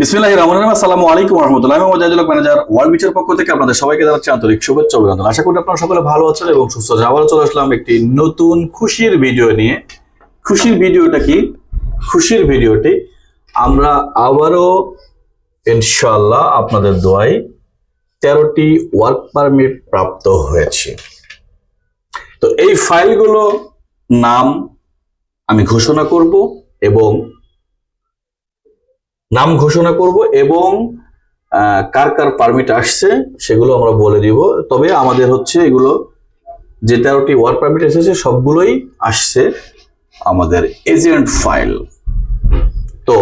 বিসমিল্লাহ রহমান রহিম। আসসালামু আলাইকুম রহমতুল্লাহ আমি ওয়ার্ল্ড পক্ষ থেকে সবাইকে আন্তরিক আশা সকলে ভালো এবং সুস্থ আসলাম একটি নতুন খুশির ভিডিও নিয়ে। খুশির ভিডিওটা কি? খুশির ভিডিওটি আমরা আপনাদের দোয়াই তেরোটি ওয়ার্ক পারমিট প্রাপ্ত হয়েছে। তো এই ফাইলগুলো নাম আমি ঘোষণা করব এবং নাম ঘোষণা করব এবং কার কার পারমিট আসছে সেগুলো আমরা বলে দিব। তবে আমাদের হচ্ছে এগুলো যে তেরোটি ওয়ার্ক পারমিট এসেছে সবগুলোই আসছে আমাদের এজেন্ট ফাইল তো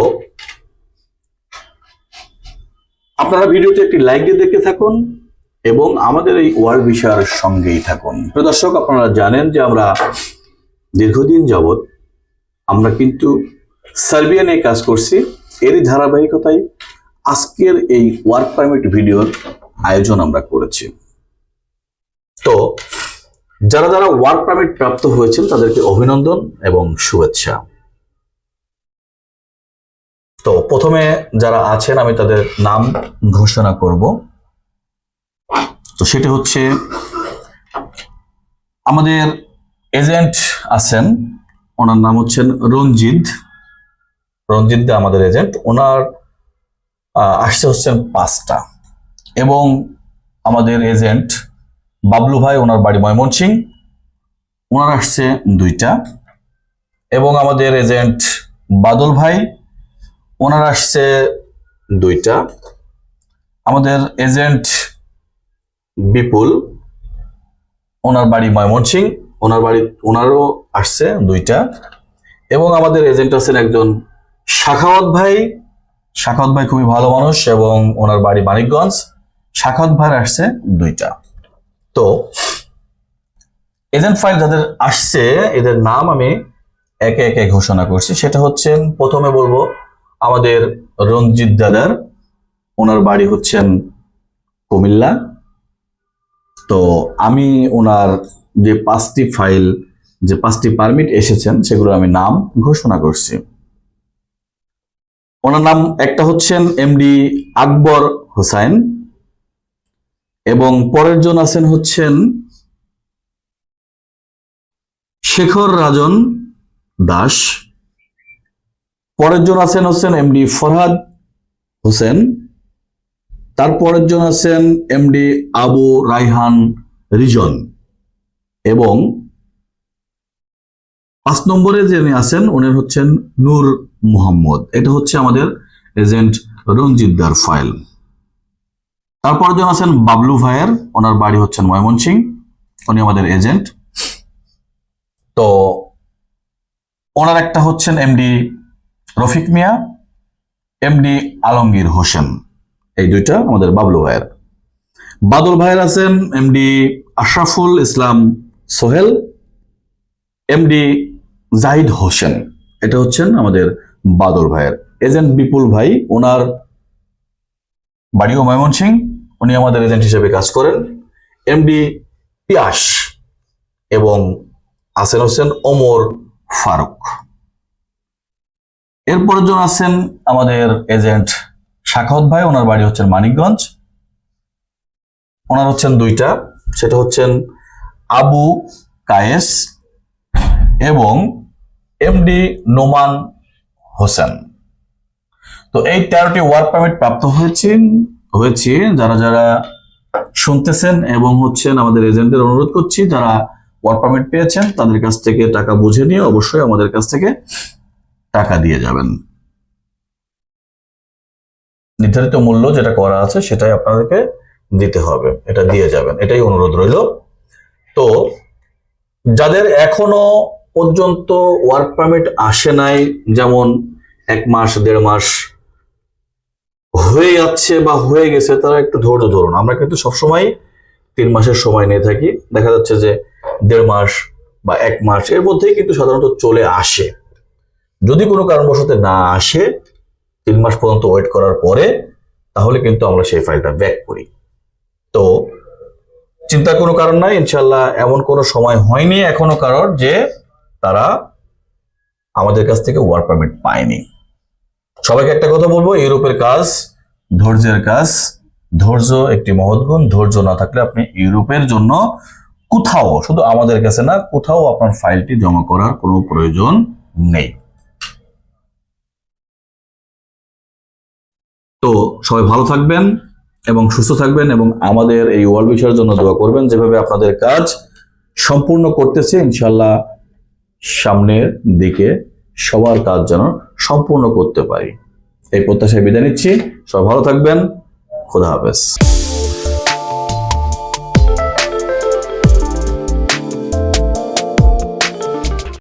আপনারা ভিডিওতে একটি লাইক দিয়ে দেখতে থাকুন এবং আমাদের এই ওয়ার্ল্ড বিষয়ের সঙ্গেই থাকুন। দর্শক, আপনারা জানেন যে আমরা দীর্ঘদিন যাবৎ আমরা কিন্তু সার্বিয়া নিয়ে কাজ করছি। এরই ধারাবাহিকতায় আজকের এই ওয়ার্ক পারমিট ভিডিওর আয়োজন আমরা করেছি। তো যারা যারা ওয়ার্ক পারমিট প্রাপ্ত হয়েছেন, তাদেরকে অভিনন্দন এবং শুভেচ্ছা। তো প্রথমে যারা আছেন, আমি তাদের নাম ঘোষণা করব। তো সেটা হচ্ছে, আমাদের এজেন্ট আছেন, ওনার নাম হচ্ছেন রঞ্জিত। রঞ্জিত দা আমাদের এজেন্ট ওনার আসছে হচ্ছেন পাঁচটা। এবং আমাদের এজেন্ট বাবলু ভাই, ওনার বাড়ি ময়মনসিং, ওনার আসছে দুইটা। এবং আমাদের এজেন্ট বাদল ভাই, ওনার আসছে দুইটা। আমাদের এজেন্ট বিপুল, ওনার বাড়ি ময়মনসিং, ওনার বাড়ি, ওনারও আসছে দুইটা। এবং আমাদের এজেন্ট আছেন একজন শাখাওয়াত ভাই? শাখাওয়াত ভাই খুবই ভালো মানুষ এবং ওনার বাড়ি মানিকগঞ্জ। শাখাওয়াত ভাই আসছে দুইটা। তো, এজেন্ট ফাইল যাদের আসছে, এদের নাম আমি একে একে ঘোষণা করছি। সেটা হচ্ছে, প্রথমে বলব, আমাদের রঞ্জিত দাদার। ওনার বাড়ি হচ্ছেন কুমিল্লা। তো, আমি ওনার যে পাঁচটি ফাইল, যে পাঁচটি পারমিট এসেছেন সেগুলো আমি নাম ঘোষণা করছি। ওনার নাম একটা হচ্ছেন এমডি আকবর হোসাইন এবং পরের জন আছেন হচ্ছেন শেখর রাজন দাস। পরের জন আছেন হচ্ছেন এমডি ফরহাদ হোসেন। তারপরের জন আছেন এমডি আবু রাইহান রিজন এবং পাঁচ নম্বরে যিনি আছেন, উনি হচ্ছেন নূর মোহাম্মদ। এটা হচ্ছে আমাদের এজেন্ট রঞ্জিত দার ফাইল। তারপর জন আছেন বাবলু ভাইয়ের, ওনার বাড়ি হচ্ছেন ময়মনসিং, উনি আমাদের এজেন্ট। তো ওনার একটা হচ্ছেন এমডি রফিক মিয়া এমডি আলমগীর হোসেন। এই দুইটা আমাদের বাবলু ভাইয়ের। বাদল ভাইয়ের আছেন এমডি আশরাফুল ইসলাম সোহেল এমডি জাহিদ হোসেন। এটা হচ্ছেন আমাদের বাদল ভাইয়ের এজেন্ট বিপুল ভাই। ওনার বাড়িও ময়মনসিং উনি আমাদের এজেন্ট হিসেবে কাজ করেন। এমডি পিয়াস এবং আছেন হোসেন ওমর ফারুক। এরপর জন আছেন আমাদের এজেন্ট শাখাওত ভাই। ওনার বাড়ি হচ্ছেন মানিকগঞ্জ। ওনার হচ্ছেন দুইটা। সেটা হচ্ছেন আবু কায়েস এবং এমডি নোমান হোসেন তো এই তেরোটি ওয়ার্ক পারমিট প্রাপ্ত হয়েছে হয়েছে যারা যারা শুনতেছেন এবং হচ্ছেন আমাদের এজেন্টের অনুরোধ করছি, যারা ওয়ার্ক পারমিট পেয়েছেন, তাদের কাছ থেকে টাকা বুঝে নিয়ে অবশ্যই আমাদের কাছ থেকে টাকা দিয়ে যাবেন। নির্ধারিত মূল্য যেটা করা আছে সেটাই আপনাদেরকে দিতে হবে, এটা দিয়ে যাবেন, এটাই অনুরোধ রইল। তো যাদের এখনও পর্যন্ত ওয়ার্ক পারমিট আসে নাই, যেমন এক মাস, দেড় মাস হয়ে যাচ্ছে বা হয়ে গেছে, তারা একটু ধৈর্য ধরুন। আমরা কিন্তু সবসময় তিন মাসের সময় নিয়ে থাকি। দেখা যাচ্ছে যে দেড় মাস বা এক মাস, এর মধ্যেই কিন্তু সাধারণত চলে আসে। যদি কোনো কারণবশত না আসে, তিন মাস পর্যন্ত ওয়েট করার পরে, তাহলে কিন্তু আমরা সেই ফাইলটা ব্যাক করি। তো চিন্তার কোনো কারণ নাই ইনশাল্লাহ এমন কোনো সময় হয়নি এখনও কারোর যে তারা আমাদের কাছ থেকে ওয়ার্ক পারমিট পায়নি। সবাইকে একটা কথা বলব, ইউরোপের কাজ ধৈর্যের কাজ, ধৈর্য একটি মহৎ গুণ, ধৈর্য না থাকলে আপনি ইউরোপের জন্য কোথাও, শুধু আমাদের কাছে না, কোথাও আপনার ফাইলটি জমা করার কোনো প্রয়োজন নেই। তো সবাই ভালো থাকবেন এবং সুস্থ থাকবেন এবং আমাদের এই ওয়ার্ল্ড বিষয়ের জন্য দোয়া করবেন। যেভাবে আপনাদের কাজ সম্পূর্ণ করতেছে ইনশাল্লাহ সামনের দিকে সবার কাজ যেন সম্পূর্ণ করতে পারি। এই প্রত্যাশায় বিদায় নিচ্ছি। সবাই ভালো থাকবেন। খোদা হাফেজ।